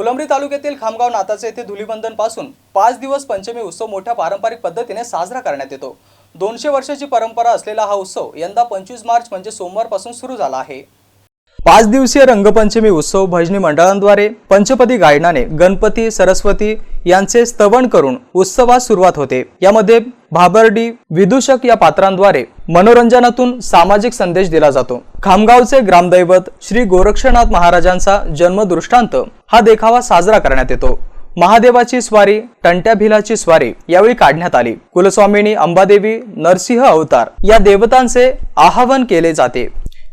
फुलंब्री तालुक्यातील खामगाव नाताचे येथे धुलीबंधनपासून पाच दिवस पंचमी उत्सव मोठ्या पारंपरिक पद्धतीने साजरा करण्यात येतो. दोनशे वर्षाची परंपरा असलेला हा उत्सव यंदा पंचवीस मार्च म्हणजे सोमवारपासून सुरू झाला आहे. पाच दिवसीय रंगपंचमी उत्सव भजनी मंडळांद्वारे पंचपदी गायनाने गणपती सरस्वती यांचे स्तवन करून उत्सवास सुरुवात होते. यामध्ये भाबर्डी विदूषक या पात्रांद्वारे मनोरंजनातून सामाजिक संदेश दिला जातो. खामगावचे ग्रामदैवत श्री गोरक्षनाथ महाराजांचा जन्मदृष्टांत हा देखावा साजरा करण्यात येतो. महादेवाची स्वारी टंट्या भिलाची स्वारी यावेळी काढण्यात आली. कुलस्वामिनी अंबादेवी नरसिंह अवतार या देवतांचे आवाहन केले जाते.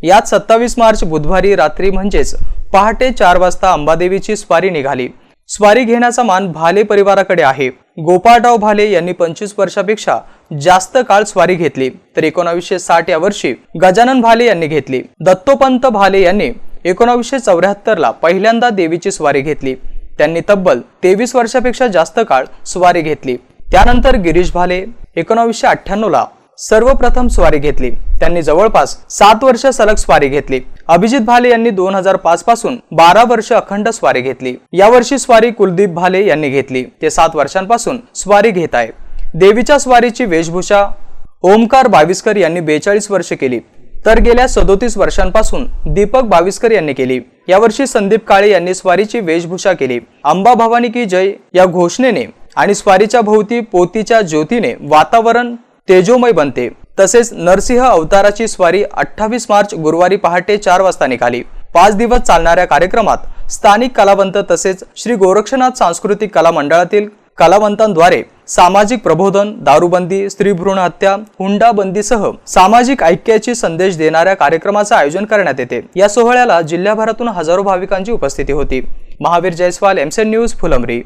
यात सत्तावीस मार्च बुधवारी रात्री म्हणजेच पहाटे चार वाजता अंबादेवीची स्वारी निघाली. स्वारी घेण्याचा मान भाले परिवाराकडे आहे. गोपाळराव भाले यांनी पंचवीस वर्षापेक्षा जास्त काळ स्वारी घेतली. तर एकोणावीसशे साठ या वर्षी गजानन भाले यांनी घेतली. दत्तोपंत भाले यांनी एकोणावीसशे चौऱ्याहत्तर ला पहिल्यांदा देवीची स्वारी घेतली. त्यांनी तब्बल तेवीस वर्षापेक्षा जास्त काळ स्वारी घेतली. त्यानंतर गिरीश भाले एकोणावीसशे अठ्ठ्याण्णव ला सर्वप्रथम स्वारी घेतली. त्यांनी जवळपास सात वर्ष सलग स्वारी घेतली. अभिजित भाले यांनी दोन हजार पाच पासून बारा वर्ष अखंड स्वारी घेतली. यावर्षी स्वारी कुलदीप भाले यांनी घेतली. ते सात वर्षांपासून स्वारी घेत आहे. देवीच्या स्वारीची वेशभूषा ओमकार बाविस्कर यांनी बेचाळीस वर्ष केली. तर गेल्या सदोतीस वर्षांपासून दीपक बाविस्कर यांनी केली. यावर्षी संदीप काळे यांनी स्वारीची वेशभूषा केली. अंबा भवानी की जय या घोषणेने आणि स्वारीच्या भोवती पोतीच्या ज्योतीने वातावरण तेजोमय बनते. तसेच नरसिंह अवताराची स्वारी अठ्ठावीस मार्च गुरुवारी पहाटे चार वाजता निघाली. पाच दिवस चालणाऱ्या कार्यक्रमात स्थानिक कलावंत तसेच श्री गोरक्षनाथ सांस्कृतिक कला मंडळातील कलावंतांद्वारे सामाजिक प्रबोधन दारूबंदी स्त्री भ्रूण हत्या हुंडाबंदीसह सामाजिक ऐक्याची संदेश देणाऱ्या कार्यक्रमाचं आयोजन करण्यात येते. या सोहळ्याला जिल्ह्याभरातून हजारो भाविकांची उपस्थिती होती. महावीर जयस्वाल एमसेन न्यूज फुलंबरी.